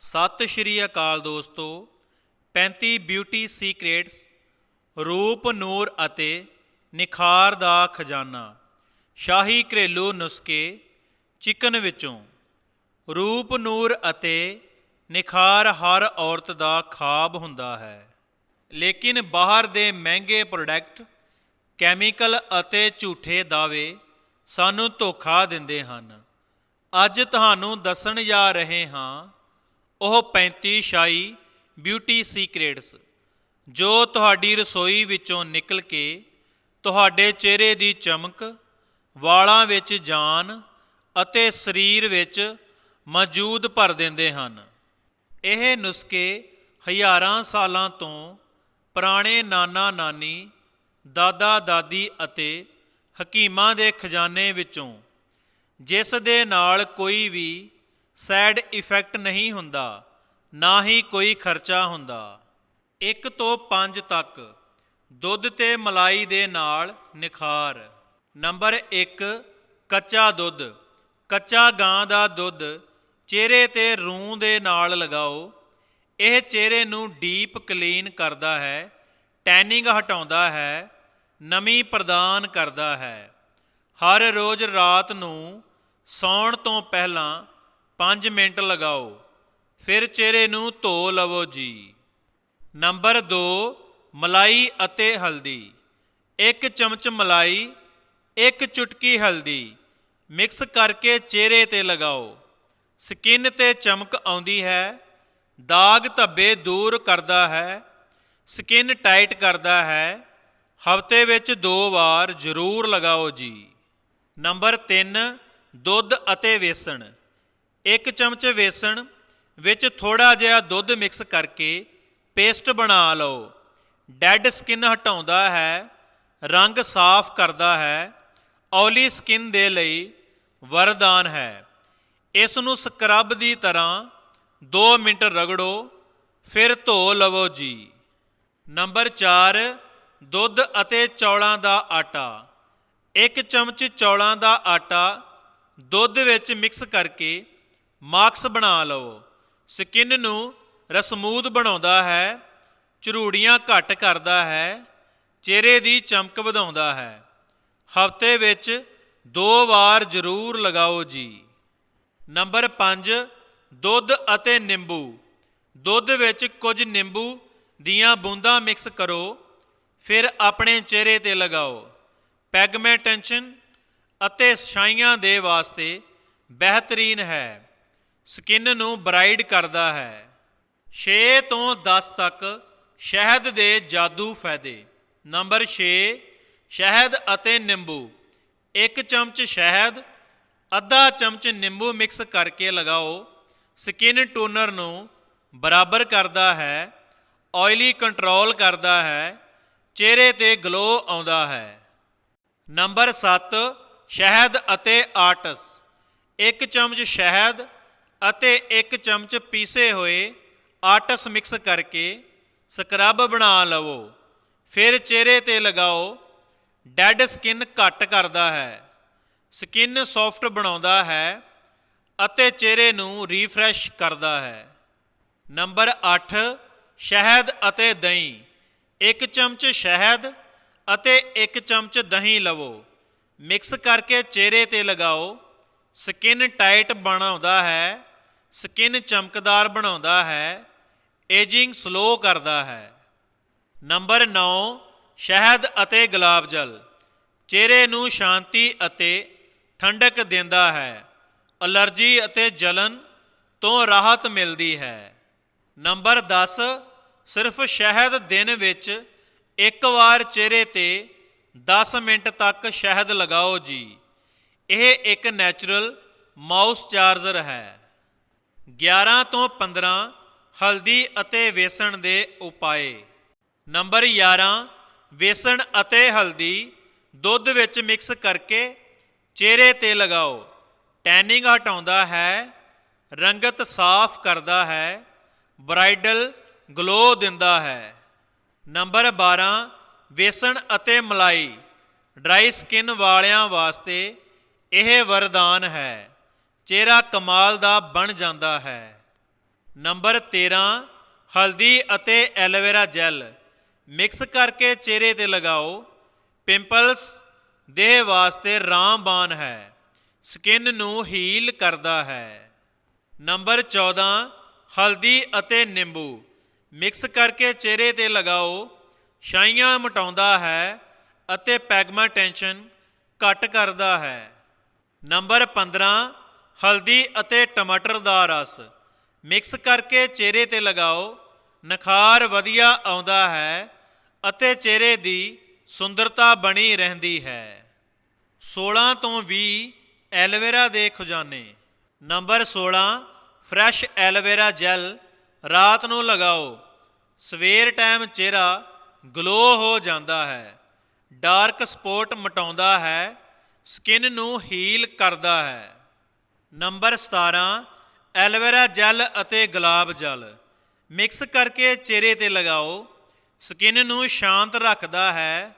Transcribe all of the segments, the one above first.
ਸਤਿ ਸ਼੍ਰੀ ਅਕਾਲ ਦੋਸਤੋ 35 beauty secrets ਰੂਪ ਨੂਰ ਅਤੇ ਨਿਖਾਰ ਦਾ ਖਜ਼ਾਨਾ, ਸ਼ਾਹੀ ਘਰੇਲੂ ਨੁਸਖੇ ਚਿਕਨ ਵਿੱਚੋਂ। ਰੂਪ ਨੂਰ ਅਤੇ ਨਿਖਾਰ ਹਰ ਔਰਤ ਦਾ ਖਾਬ ਹੁੰਦਾ ਹੈ। ਲੇਕਿਨ ਬਾਹਰ ਦੇ ਮਹਿੰਗੇ ਪ੍ਰੋਡਕਟ ਕੈਮੀਕਲ ਅਤੇ ਝੂਠੇ ਦਾਅਵੇ ਸਾਨੂੰ ਧੋਖਾ ਦਿੰਦੇ ਹਨ। ਅੱਜ ਤੁਹਾਨੂੰ ਦੱਸਣ ਜਾ ਰਹੇ ਹਾਂ ਉਹ 35 ਸ਼ਾਈ ਬਿਊਟੀ ਸੀਕ੍ਰੇਟਸ ਜੋ ਤੁਹਾਡੀ ਰਸੋਈ ਵਿੱਚੋਂ ਨਿਕਲ ਕੇ ਤੁਹਾਡੇ ਚਿਹਰੇ ਦੀ ਚਮਕ, ਵਾਲਾਂ ਵਿੱਚ ਜਾਨ ਅਤੇ ਸਰੀਰ ਵਿੱਚ ਮੌਜੂਦ ਭਰ ਦਿੰਦੇ ਹਨ। ਇਹ ਨੁਸਖੇ ਹਜ਼ਾਰਾਂ ਸਾਲਾਂ ਤੋਂ ਪੁਰਾਣੇ ਨਾਨਾ ਨਾਨੀ, ਦਾਦਾ ਦਾਦੀ ਅਤੇ ਹਕੀਮਾਂ ਦੇ ਖਜ਼ਾਨੇ ਵਿੱਚੋਂ, ਜਿਸ ਦੇ ਨਾਲ ਕੋਈ ਵੀ ਸਾਈਡ ਇਫੈਕਟ ਨਹੀਂ ਹੁੰਦਾ, ਨਾ ਹੀ ਕੋਈ ਖਰਚਾ ਹੁੰਦਾ। 1 ਤੋਂ 5 ਤੱਕ, ਦੁੱਧ ਤੇ ਮਲਾਈ ਦੇ ਨਾਲ ਨਿਖਾਰ। ਨੰਬਰ 1 ਕੱਚਾ ਦੁੱਧ। ਕੱਚਾ ਗਾਂ ਦਾ ਦੁੱਧ ਚਿਹਰੇ ਤੇ ਰੂੰ ਦੇ ਨਾਲ ਲਗਾਓ। ਇਹ ਚਿਹਰੇ ਨੂੰ ਡੀਪ ਕਲੀਨ ਕਰਦਾ ਹੈ, ਟੈਨਿੰਗ ਹਟਾਉਂਦਾ ਹੈ, ਨਮੀ ਪ੍ਰਦਾਨ ਕਰਦਾ ਹੈ। ਹਰ ਰੋਜ਼ ਰਾਤ ਨੂੰ ਸੌਣ ਤੋਂ ਪਹਿਲਾਂ 5 ਮਿੰਟ ਲਗਾਓ। ਫਿਰ ਚਿਹਰੇ ਨੂੰ ਧੋ ਲਵੋ ਜੀ। ਨੰਬਰ 2 ਮਲਾਈ ਅਤੇ ਹਲਦੀ। ਇੱਕ ਚਮਚ ਮਲਾਈ, ਇੱਕ ਚੁਟਕੀ ਹਲਦੀ। ਮਿਕਸ ਕਰਕੇ ਚਿਹਰੇ ਤੇ ਲਗਾਓ। ਸਕਿਨ ਤੇ ਚਮਕ ਆਉਂਦੀ ਹੈ। ਦਾਗ ਧੱਬੇ ਦੂਰ ਕਰਦਾ ਹੈ। ਸਕਿਨ ਟਾਈਟ ਕਰਦਾ ਹੈ। ਹਫ਼ਤੇ ਵਿੱਚ ਦੋ ਵਾਰ ਜ਼ਰੂਰ ਲਗਾਓ ਜੀ। ਨੰਬਰ 3 ਦੁੱਧ ਅਤੇ ਵੇਸਣ। ਇੱਕ ਚਮਚ ਵੇਸਣ ਵਿੱਚ ਥੋੜਾ ਜਿਹਾ ਦੁੱਧ ਮਿਕਸ ਕਰਕੇ ਪੇਸਟ ਬਣਾ ਲਓ। ਡੈਡ ਸਕਿਨ ਹਟਾਉਂਦਾ ਹੈ, ਰੰਗ ਸਾਫ਼ ਕਰਦਾ ਹੈ, ਔਲੀ ਸਕਿਨ ਦੇ ਲਈ ਵਰਦਾਨ ਹੈ। ਇਸ ਨੂੰ ਸਕਰਬ ਦੀ ਤਰ੍ਹਾਂ 2 ਮਿੰਟ ਰਗੜੋ, ਫਿਰ ਧੋ ਲਵੋ ਜੀ। ਨੰਬਰ 4 ਦੁੱਧ ਅਤੇ ਚੌਲਾਂ ਦਾ ਆਟਾ। ਇੱਕ ਚਮਚ ਚੌਲਾਂ ਦਾ ਆਟਾ ਦੁੱਧ ਵਿੱਚ ਮਿਕਸ ਕਰਕੇ ਮਾਕਸ ਬਣਾ ਲਵੋ ਸਕਿਨ ਨੂੰ ਰਸਮੂਦ ਬਣਾਉਂਦਾ ਹੈ, ਝਰੂੜੀਆਂ ਘੱਟ ਕਰਦਾ ਹੈ, ਚਿਹਰੇ ਦੀ ਚਮਕ ਵਧਾਉਂਦਾ ਹੈ। ਹਫ਼ਤੇ ਵਿੱਚ ਦੋ ਵਾਰ ਜ਼ਰੂਰ ਲਗਾਓ ਜੀ। ਨੰਬਰ 5 ਦੁੱਧ ਅਤੇ ਨਿੰਬੂ। ਦੁੱਧ ਵਿੱਚ ਕੁਝ ਨਿੰਬੂ ਦੀਆਂ ਬੂੰਦਾਂ ਮਿਕਸ ਕਰੋ, ਫਿਰ ਆਪਣੇ ਚਿਹਰੇ ਤੇ ਲਗਾਓ। ਪੈਗਮੈਂਟੇਸ਼ਨ ਅਤੇ ਛਾਈਆਂ ਦੇ ਵਾਸਤੇ ਬਿਹਤਰੀਨ ਹੈ। ਸਕਿਨ ਨੂੰ ਬਰਾਈਟ ਕਰਦਾ ਹੈ। 6 ਤੋਂ 10 ਤੱਕ ਸ਼ਹਿਦ ਦੇ ਜਾਦੂ ਫਾਇਦੇ। ਨੰਬਰ 6 ਸ਼ਹਿਦ ਅਤੇ ਨਿੰਬੂ। ਇੱਕ ਚਮਚ ਸ਼ਹਿਦ, ਅੱਧਾ ਚਮਚ ਨਿੰਬੂ ਮਿਕਸ ਕਰਕੇ ਲਗਾਓ। ਸਕਿਨ ਟੋਨਰ ਨੂੰ ਬਰਾਬਰ ਕਰਦਾ ਹੈ ਆਇਲੀ ਕੰਟਰੋਲ ਕਰਦਾ ਹੈ, ਚਿਹਰੇ ਤੇ ਗਲੋ ਆਉਂਦਾ ਹੈ। ਨੰਬਰ 7 ਸ਼ਹਿਦ ਅਤੇ ਆਟਸ ਇੱਕ ਚਮਚ ਸ਼ਹਿਦ ਅਤੇ ਇੱਕ ਚਮਚ ਪੀਸੇ ਹੋਏ ਆਟਸ ਮਿਕਸ ਕਰਕੇ ਸਕਰਬ ਬਣਾ ਲਵੋ। ਫਿਰ ਚਿਹਰੇ ਤੇ ਲਗਾਓ, ਡੈਡ ਸਕਿਨ ਘੱਟ ਕਰਦਾ ਹੈ, ਸਕਿਨ ਸੌਫਟ ਬਣਾਉਂਦਾ ਹੈ ਅਤੇ ਚਿਹਰੇ ਨੂੰ ਰੀਫਰੈਸ਼ ਕਰਦਾ ਹੈ। ਨੰਬਰ 8 ਸ਼ਹਿਦ ਅਤੇ ਦਹੀਂ। ਇੱਕ ਚਮਚ ਸ਼ਹਿਦ ਅਤੇ ਇੱਕ ਚਮਚ ਦਹੀਂ ਲਵੋ। ਮਿਕਸ ਕਰਕੇ ਚਿਹਰੇ ਤੇ ਲਗਾਓ, ਸਕਿਨ ਟਾਈਟ ਬਣਾਉਂਦਾ ਹੈ ਸਕਿਨ ਚਮਕਦਾਰ ਬਣਾਉਂਦਾ ਹੈ, ਏਜਿੰਗ ਸਲੋ ਕਰਦਾ ਹੈ। ਨੰਬਰ 9 ਸ਼ਹਿਦ ਅਤੇ ਗੁਲਾਬ ਜਲ। ਚਿਹਰੇ ਨੂੰ ਸ਼ਾਂਤੀ ਅਤੇ ਠੰਡਕ ਦਿੰਦਾ ਹੈ। ਅਲਰਜੀ ਅਤੇ ਜਲਨ ਤੋਂ ਰਾਹਤ ਮਿਲਦੀ ਹੈ। ਨੰਬਰ 10 ਸਿਰਫ ਸ਼ਹਿਦ ਦਿਨ ਵਿੱਚ ਇੱਕ ਵਾਰ ਚਿਹਰੇ ਤੇ 10 ਮਿੰਟ ਤੱਕ ਸ਼ਹਿਦ ਲਗਾਓ ਜੀ। ਇਹ ਇੱਕ ਨੈਚੁਰਲ ਮਾਊਸ ਚਾਰਜਰ ਹੈ। 11 ਤੋਂ 15 ਹਲਦੀ ਅਤੇ ਵੇਸਣ ਦੇ ਉਪਾਏ। ਨੰਬਰ 11 ਵੇਸਣ ਅਤੇ ਹਲਦੀ ਦੁੱਧ ਵਿੱਚ ਮਿਕਸ ਕਰਕੇ ਚਿਹਰੇ ਤੇ ਲਗਾਓ। ਟੈਨਿੰਗ ਹਟਾਉਂਦਾ ਹੈ, ਰੰਗਤ ਸਾਫ਼ ਕਰਦਾ ਹੈ, ਬ੍ਰਾਈਡਲ ਗਲੋ ਦਿੰਦਾ ਹੈ। ਨੰਬਰ 12 ਵੇਸਣ ਅਤੇ ਮਲਾਈ, ਡਰਾਈ ਸਕਿਨ ਵਾਲਿਆਂ ਵਾਸਤੇ ਇਹ ਵਰਦਾਨ ਹੈ। ਚਿਹਰਾ ਕਮਾਲ ਦਾ ਬਣ ਜਾਂਦਾ ਹੈ। ਨੰਬਰ 13 ਹਲਦੀ ਅਤੇ ਐਲੋਵੇਰਾ ਜੈਲ। ਮਿਕਸ ਕਰਕੇ ਚਿਹਰੇ ਤੇ ਲਗਾਓ। ਪਿੰਪਲਸ ਦੇ ਵਾਸਤੇ ਰਾਮਬਾਨ ਹੈ। ਸਕਿਨ ਨੂੰ ਹੀਲ ਕਰਦਾ ਹੈ। ਨੰਬਰ 14 ਹਲਦੀ ਅਤੇ ਨਿੰਬੂ। ਮਿਕਸ ਕਰਕੇ ਚਿਹਰੇ ਤੇ ਲਗਾਓ। ਛਾਈਆਂ ਮਟਾਉਂਦਾ ਹੈ ਅਤੇ ਪੈਗਮਾ ਪੈਗਮੈਂਟੇਸ਼ਨ ਘੱਟ ਕਰਦਾ ਹੈ। ਨੰਬਰ 15 ਹਲਦੀ ਅਤੇ ਟਮਾਟਰ ਦਾ ਰਸ। ਮਿਕਸ ਕਰਕੇ ਚਿਹਰੇ ਤੇ ਲਗਾਓ। ਨਖਾਰ ਵਧੀਆ ਆਉਂਦਾ ਹੈ ਅਤੇ ਚਿਹਰੇ ਦੀ ਸੁੰਦਰਤਾ ਬਣੀ ਰਹਿੰਦੀ ਹੈ। 16 ਤੋਂ 20 ਐਲੋਵੇਰਾ ਦੇ ਖਜ਼ਾਨੇ। Number 16 fresh aloe vera gel. ਰਾਤ ਨੂੰ ਲਗਾਓ। ਸਵੇਰ ਟਾਈਮ ਚਿਹਰਾ ਗਲੋ ਹੋ ਜਾਂਦਾ ਹੈ। ਡਾਰਕ ਸਪੌਟ ਮਟਾਉਂਦਾ ਹੈ। ਸਕਿਨ ਨੂੰ ਹੀਲ ਕਰਦਾ ਹੈ। ਨੰਬਰ 17 ਐਲਵੇਰਾ ਜੈਲ ਅਤੇ ਗੁਲਾਬ ਜਲ। ਮਿਕਸ ਕਰਕੇ ਚਿਹਰੇ ਤੇ ਲਗਾਓ। ਸਕਿਨ ਨੂੰ ਸ਼ਾਂਤ ਰੱਖਦਾ ਹੈ,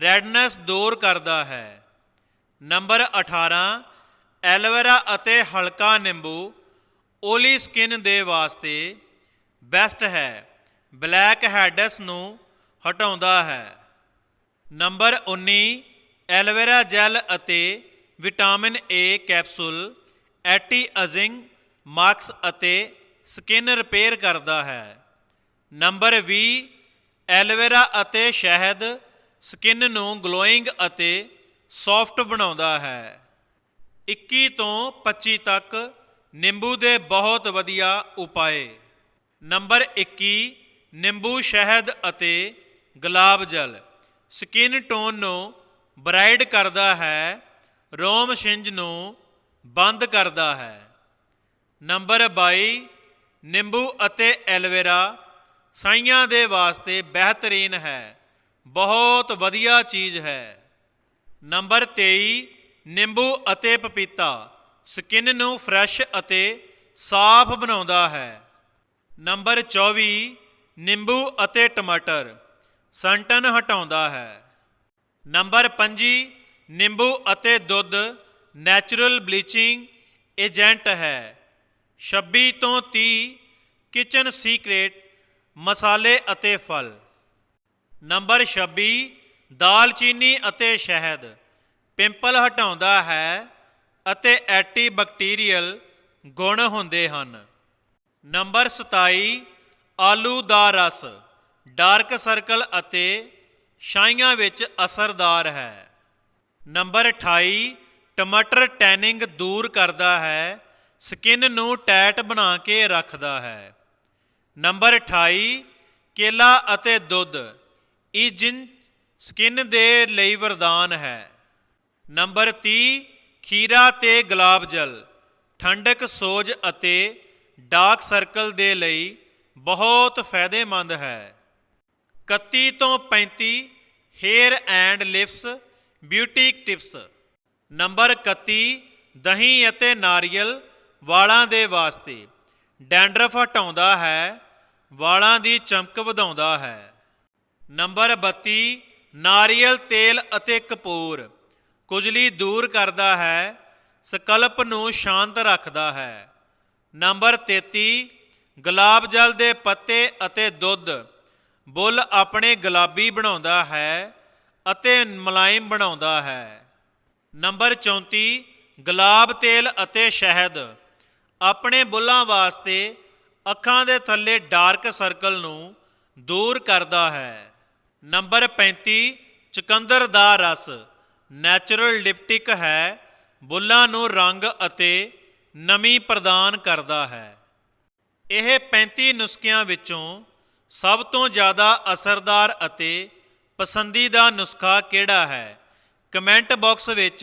ਰੈਡਨੈਸ ਦੂਰ ਕਰਦਾ ਹੈ। ਨੰਬਰ 18 ਐਲਵੇਰਾ ਅਤੇ ਹਲਕਾ ਨਿੰਬੂ, ਓਲੀ ਸਕਿਨ ਦੇ ਵਾਸਤੇ ਬੈਸਟ ਹੈ। ਬਲੈਕ ਹੈਡਸ ਨੂੰ ਹਟਾਉਂਦਾ ਹੈ। ਨੰਬਰ 19 ਐਲਵੇਰਾ ਜੈਲ ਅਤੇ vitamin A capsule anti ageing, marks ਅਤੇ ਸਕਿਨ ਰਿਪੇਅਰ ਕਰਦਾ ਹੈ। ਨੰਬਰ 20 ਐਲੋਵੇਰਾ ਅਤੇ ਸ਼ਹਿਦ ਸਕਿਨ ਨੂੰ ਗਲੋਇੰਗ ਅਤੇ ਸੌਫਟ ਬਣਾਉਂਦਾ ਹੈ। 21 ਤੋਂ 25 ਤੱਕ ਨਿੰਬੂ ਦੇ ਬਹੁਤ ਵਧੀਆ ਉਪਾਏ। ਨੰਬਰ 21 ਨਿੰਬੂ ਸ਼ਹਿਦ ਅਤੇ ਗੁਲਾਬ ਜਲ। ਸਕਿਨ ਟੋਨ ਨੂੰ ਬਰਾਈਟ ਕਰਦਾ ਹੈ। ਰੋਮ ਛਿੰਜ ਨੂੰ ਬੰਦ ਕਰਦਾ ਹੈ। ਨੰਬਰ 22 ਨਿੰਬੂ ਅਤੇ ਐਲੋਵੇਰਾ ਸਾਈਆਂ ਦੇ ਵਾਸਤੇ ਬਿਹਤਰੀਨ ਹੈ। ਬਹੁਤ ਵਧੀਆ ਚੀਜ਼ ਹੈ। ਨੰਬਰ 23 ਨਿੰਬੂ ਅਤੇ ਪਪੀਤਾ ਸਕਿਨ ਨੂੰ ਫਰੈਸ਼ ਅਤੇ ਸਾਫ਼ ਬਣਾਉਂਦਾ ਹੈ। ਨੰਬਰ 24 ਨਿੰਬੂ ਅਤੇ ਟਮਾਟਰ ਸੰਟਨ ਹਟਾਉਂਦਾ ਹੈ। ਨੰਬਰ 25 ਨਿੰਬੂ ਅਤੇ ਦੁੱਧ ਨੈਚੁਰਲ ਬਲੀਚਿੰਗ ਏਜੰਟ ਹੈ। 26 ਤੋਂ 30 ਕਿਚਨ ਸੀਕ੍ਰੇਟ, ਮਸਾਲੇ ਅਤੇ ਫਲ। ਨੰਬਰ 26 ਦਾਲਚੀਨੀ ਅਤੇ ਸ਼ਹਿਦ। ਪਿੰਪਲ ਹਟਾਉਂਦਾ ਹੈ ਅਤੇ ਐਂਟੀਬੈਕਟੀਰੀਅਲ ਗੁਣ ਹੁੰਦੇ ਹਨ। ਨੰਬਰ 27 ਆਲੂ ਦਾ ਰਸ। ਡਾਰਕ ਸਰਕਲ ਅਤੇ ਛਾਈਆਂ ਵਿੱਚ ਅਸਰਦਾਰ ਹੈ। ਨੰਬਰ 28 ਟਮਾਟਰ ਟੈਨਿੰਗ ਦੂਰ ਕਰਦਾ ਹੈ, ਸਕਿਨ ਨੂੰ ਟੈਟ ਬਣਾ ਕੇ ਰੱਖਦਾ ਹੈ। ਨੰਬਰ 28 ਕੇਲਾ ਅਤੇ ਦੁੱਧ ਈਜਿਨ ਸਕਿਨ ਦੇ ਲਈ ਵਰਦਾਨ ਹੈ। ਨੰਬਰ 30 ਖੀਰਾ ਤੇ ਗੁਲਾਬ ਜਲ, ਠੰਡਕ ਸੋਜ ਅਤੇ ਡਾਰਕ ਸਰਕਲ ਦੇ ਲਈ ਬਹੁਤ ਫਾਇਦੇਮੰਦ ਹੈ। 31 ਤੋਂ 35 hair and lips, beauty tips. Number 31 ਦਹੀਂ ਅਤੇ ਨਾਰੀਅਲ ਵਾਲਾਂ ਦੇ ਵਾਸਤੇ। ਡੈਂਡਰਫ ਹਟਾਉਂਦਾ ਹੈ, ਵਾਲਾਂ ਦੀ ਚਮਕ ਵਧਾਉਂਦਾ ਹੈ। ਨੰਬਰ 32 ਨਾਰੀਅਲ ਤੇਲ ਅਤੇ ਕਪੂਰ। ਕੁਜਲੀ ਦੂਰ ਕਰਦਾ ਹੈ, ਸਕਲਪ ਨੂੰ ਸ਼ਾਂਤ ਰੱਖਦਾ ਹੈ। ਨੰਬਰ 33 ਗੁਲਾਬ ਜਲ ਦੇ ਪੱਤੇ ਅਤੇ ਦੁੱਧ। ਬੁੱਲ ਆਪਣੇ ਗੁਲਾਬੀ ਬਣਾਉਂਦਾ ਹੈ ਅਤੇ ਮਲਾਇਮ ਬਣਾਉਂਦਾ ਹੈ। ਨੰਬਰ 34 ਗੁਲਾਬ ਤੇਲ ਅਤੇ ਸ਼ਹਿਦ। ਆਪਣੇ ਬੁੱਲਾਂ ਵਾਸਤੇ ਅੱਖਾਂ ਦੇ ਥੱਲੇ ਡਾਰਕ ਸਰਕਲ ਨੂੰ ਦੂਰ ਕਰਦਾ ਹੈ। ਨੰਬਰ 35 ਚੁਕੰਦਰ ਦਾ ਰਸ। ਨੈਚੁਰਲ ਲਿਪਟਿਕ ਹੈ। ਬੁੱਲਾਂ ਨੂੰ ਰੰਗ ਅਤੇ ਨਮੀ ਪ੍ਰਦਾਨ ਕਰਦਾ ਹੈ। ਇਹ 35 ਨੁਸਖਿਆਂ ਵਿੱਚੋਂ ਸਭ ਤੋਂ ਜ਼ਿਆਦਾ ਅਸਰਦਾਰ ਅਤੇ ਪਸੰਦੀਦਾ ਨੁਸਖਾ ਕਿਹੜਾ ਹੈ? ਕਮੈਂਟ ਬਾਕਸ ਵਿੱਚ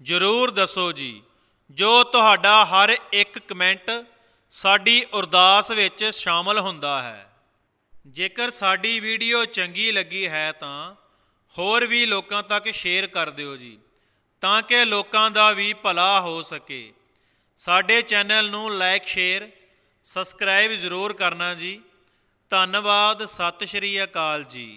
ਜ਼ਰੂਰ ਦੱਸੋ ਜੀ, ਜੋ ਤੁਹਾਡਾ ਹਰ ਇੱਕ ਕਮੈਂਟ ਸਾਡੀ ਅਰਦਾਸ ਵਿੱਚ ਸ਼ਾਮਲ ਹੁੰਦਾ ਹੈ। ਜੇਕਰ ਸਾਡੀ ਵੀਡੀਓ ਚੰਗੀ ਲੱਗੀ ਹੈ ਤਾਂ ਹੋਰ ਵੀ ਲੋਕਾਂ ਤੱਕ ਸ਼ੇਅਰ ਕਰ ਦਿਓ ਜੀ, ਤਾਂ ਕਿ ਲੋਕਾਂ ਦਾ ਵੀ ਭਲਾ ਹੋ ਸਕੇ। ਸਾਡੇ ਚੈਨਲ ਨੂੰ ਲਾਈਕ ਸ਼ੇਅਰ, ਸਬਸਕ੍ਰਾਈਬ ਜ਼ਰੂਰ ਕਰਨਾ ਜੀ। ਧੰਨਵਾਦ, ਸਤਿ ਸ਼੍ਰੀ ਅਕਾਲ ਜੀ।